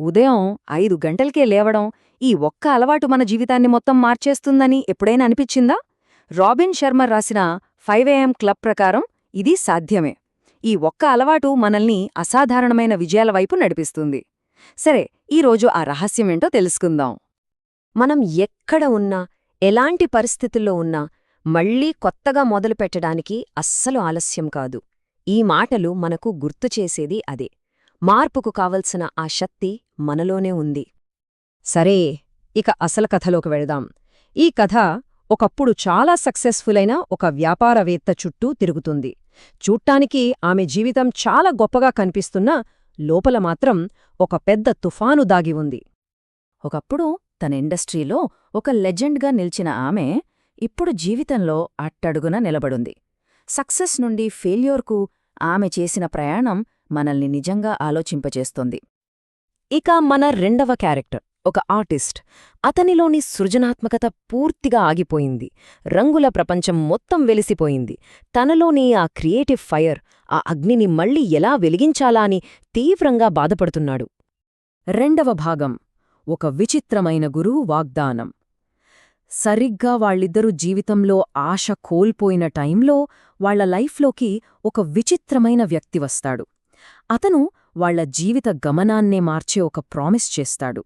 ఉదయం ఐదు గంటలకే లేవడం ఈ ఒక్క అలవాటు మన జీవితాన్ని మొత్తం మార్చేస్తుందని ఎప్పుడైనా అనిపించిందా? రాబిన్ శర్మ రాసిన ఫైవ్ ఏఎం క్లబ్ ప్రకారం ఇది సాధ్యమే. ఈ ఒక్క అలవాటు మనల్ని అసాధారణమైన విజయాల వైపు నడిపిస్తుంది. సరే ఈరోజు ఆ రహస్యమేంటో తెలుసుకుందాం. మనం ఎక్కడ ఉన్నా ఎలాంటి పరిస్థితుల్లో ఉన్నా మళ్ళీ కొత్తగా మొదలుపెట్టడానికి అస్సలు ఆలస్యం కాదు. ఈ మాటలు మనకు గుర్తు చేసేది అదే. మార్పుకు కావలసిన ఆ శక్తి మనలోనే ఉంది. సరే ఇక అసలు కథలోకి వెళదాం. ఈ కథ ఒకప్పుడు చాలా సక్సెస్ఫుల్ అయిన ఒక వ్యాపారవేత్త చుట్టూ తిరుగుతుంది. చూట్టానికి ఆమె జీవితం చాలా గొప్పగా కనిపిస్తున్నా లోపల మాత్రం ఒక పెద్ద తుఫాను దాగి ఉంది. ఒకప్పుడు తన ఇండస్ట్రీలో ఒక లెజెండ్గా నిలిచిన ఆమె ఇప్పుడు జీవితంలో అట్టడుగున నిలబడుంది. సక్సెస్ నుండి ఫెయిల్యూర్కు ఆమె చేసిన ప్రయాణం మనల్ని నిజంగా ఆలోచింపచేస్తోంది ఇక మన రెండవ క్యారెక్టర్ ఒక ఆర్టిస్ట్. అతనిలోని సృజనాత్మకత పూర్తిగా ఆగిపోయింది. రంగుల ప్రపంచం మొత్తం వెలిసిపోయింది. తనలోని ఆ క్రియేటివ్ ఫైర్ ఆ అగ్నిని మళ్ళీ ఎలా వెలిగించాలా అని తీవ్రంగా బాధపడుతున్నాడు. రెండవ భాగం ఒక విచిత్రమైన గురువు వాగ్దానం. సరిగ్గా వాళ్ళిద్దరూ జీవితంలో ఆశ కోల్పోయిన టైంలో వాళ్ళ లైఫ్లోకి ఒక విచిత్రమైన వ్యక్తి వస్తాడు. అతను వాళ్ళ జీవిత గమనాన్నే మార్చే ఒక ప్రామిస్ చేస్తాడు.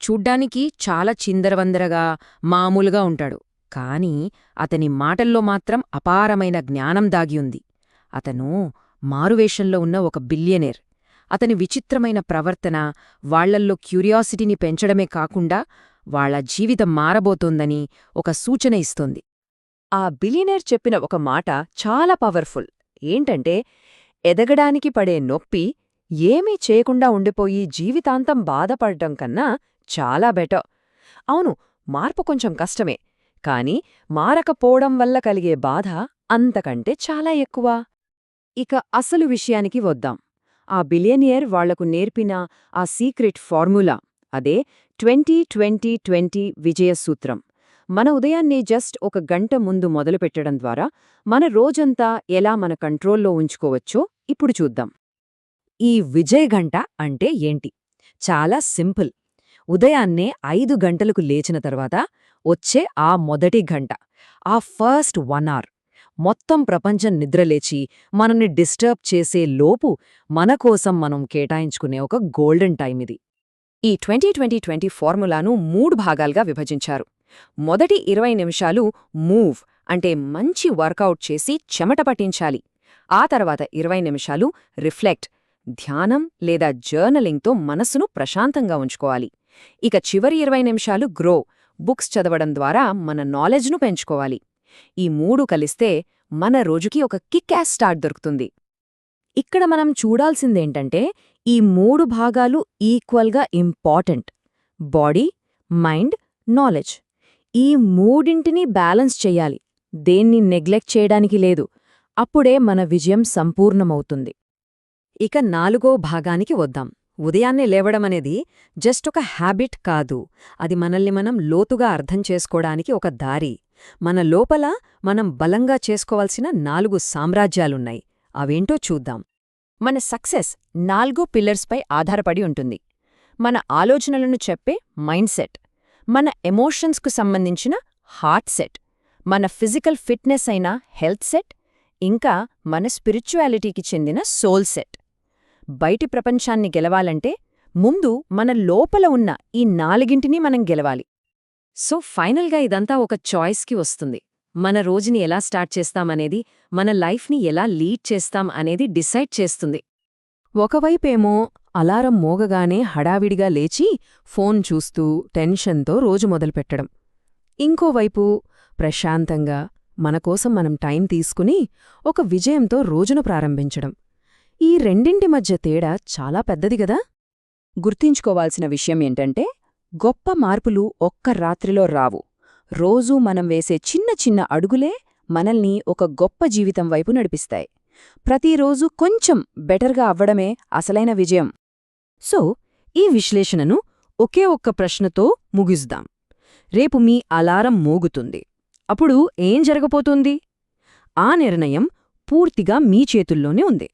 చూడ్డానికి చాలా చిందరవందరగా మామూలుగా ఉంటాడు. కాని అతని మాటల్లో మాత్రం అపారమైన జ్ఞానం దాగి ఉంది. అతను మారువేషంలో ఉన్న ఒక బిలియనేర్ అతని విచిత్రమైన ప్రవర్తన వాళ్ళల్లో క్యూరియాసిటీని పెంచడమే కాకుండా వాళ్ళ జీవితం మారబోతోందని ఒక సూచన ఇస్తోంది. ఆ బిలియనేర్ చెప్పిన ఒక మాట చాలా పవర్ఫుల్. ఏంటంటే ఎదగడానికి పడే నొప్పి ఏమీ చేయకుండా ఉండిపోయి జీవితాంతం బాధపడటం కన్నా చాలా బెటర్. అవును మార్పు కొంచెం కష్టమే కాని మారకపోవడం వల్ల కలిగే బాధ అంతకంటే చాలా ఎక్కువ. ఇక అసలు విషయానికి వద్దాం. ఆ బిలియనియర్ వాళ్ళకు నేర్పిన ఆ సీక్రెట్ ఫార్ములా అదే ట్వంటీ ట్వంటీ ట్వంటీ విజయసూత్రం. మన ఉదయాన్నే జస్ట్ ఒక గంట ముందు మొదలుపెట్టడం ద్వారా మన రోజంతా ఎలా మన కంట్రోల్లో ఉంచుకోవచ్చో ఇప్పుడు చూద్దాం. ఈ విజయ గంట అంటే ఏంటి? చాలా సింపుల్. ఉదయాన్నే ఐదు గంటలకు లేచిన తర్వాత వచ్చే ఆ మొదటి గంట ఆ ఫస్ట్ వన్ అవర్. మొత్తం ప్రపంచం నిద్రలేచి మనల్ని డిస్టర్బ్ చేసే లోపు మన కోసం మనం కేటాయించుకునే ఒక గోల్డెన్ టైం ఇది. ఈ ట్వంటీ ట్వంటీ ట్వంటీ ఫార్ములాను మూడు భాగాలుగా విభజించారు. మొదటి ఇరవై నిమిషాలు మూవ్ అంటే మంచి వర్కౌట్ చేసి చెమట పట్టించాలి. ఆ తర్వాత ఇరవై నిమిషాలు రిఫ్లెక్ట్ ధ్యానం లేదా జర్నలింగ్తో మనస్సును ప్రశాంతంగా ఉంచుకోవాలి. ఇక చివరి ఇరవై నిమిషాలు గ్రో బుక్స్ చదవడం ద్వారా మన నాలెడ్జ్ను పెంచుకోవాలి. ఈ మూడు కలిస్తే మన రోజుకి ఒక కిక్ యాస్ స్టార్ట్ దొరుకుతుంది. ఇక్కడ మనం చూడాల్సిందేంటంటే ఈ మూడు భాగాలు ఈక్వల్గా ఇంపార్టెంట్. Body mind knowledge. ఈ మూడింటిని బ్యాలెన్స్ చెయ్యాలి దేన్ని నెగ్లెక్ట్ చేయడానికి లేదు. అప్పుడే మన విజయం సంపూర్ణమవుతుంది. ఇక నాలుగో భాగానికి వద్దాం. ఉదయాన్నే లేవడమనేది జస్ట్ ఒక హ్యాబిట్ కాదు. అది మనల్ని మనం లోతుగా అర్థం చేసుకోవడానికి ఒక దారి. మన లోపల మనం బలంగా చేసుకోవాల్సిన నాలుగు సామ్రాజ్యాలున్నాయి. అవేంటో చూద్దాం. మన సక్సెస్ నాలుగు పిల్లర్స్పై ఆధారపడి ఉంటుంది. మన ఆలోచనలను చెప్పే మైండ్ సెట్. మన ఎమోషన్స్కు సంబంధించిన హార్ట్ సెట్ మన ఫిజికల్ ఫిట్నెస్ అయిన హెల్త్ సెట్ ఇంకా మన స్పిరిచువాలిటీకి చెందిన సోల్ సెట్. బయటి ప్రపంచాన్ని గెలవాలంటే ముందు మన లోపల ఉన్న ఈ నాలుగింటిని మనం గెలవాలి. సో ఫైనల్గా ఇదంతా ఒక చాయిస్కి వస్తుంది. మన రోజుని ఎలా స్టార్ట్ చేస్తామనేది మన లైఫ్ని ఎలా లీడ్ చేస్తాం అనేది డిసైడ్ చేస్తుంది. ఒకవైపేమో అలారం మోగగానే హడావిడిగా లేచి ఫోన్ చూస్తూ టెన్షన్తో రోజు మొదలుపెట్టడం. ఇంకోవైపు ప్రశాంతంగా మనకోసం మనం టైం తీసుకుని ఒక విజయంతో రోజును ప్రారంభించడం. ఈ రెండింటి మధ్య తేడా చాలా పెద్దది గదా? గుర్తించుకోవాల్సిన విషయం ఏంటంటే గొప్ప మార్పులు ఒక్క రాత్రిలో రావు. రోజూ మనం వేసే చిన్న చిన్న అడుగులే మనల్ని ఒక గొప్ప జీవితం వైపు నడిపిస్తాయి. ప్రతిరోజు కొంచెం బెటర్గా అవ్వడమే అసలైన విజయం. సో ఈ విశ్లేషణను ఒకే ఒక్క ప్రశ్నతో ముగిద్దాం. రేపు మీ అలారం మోగుతుంది. అప్పుడు ఏం జరగపోతుంది ఆ నిర్ణయం పూర్తిగా మీ చేతుల్లోనే ఉంది.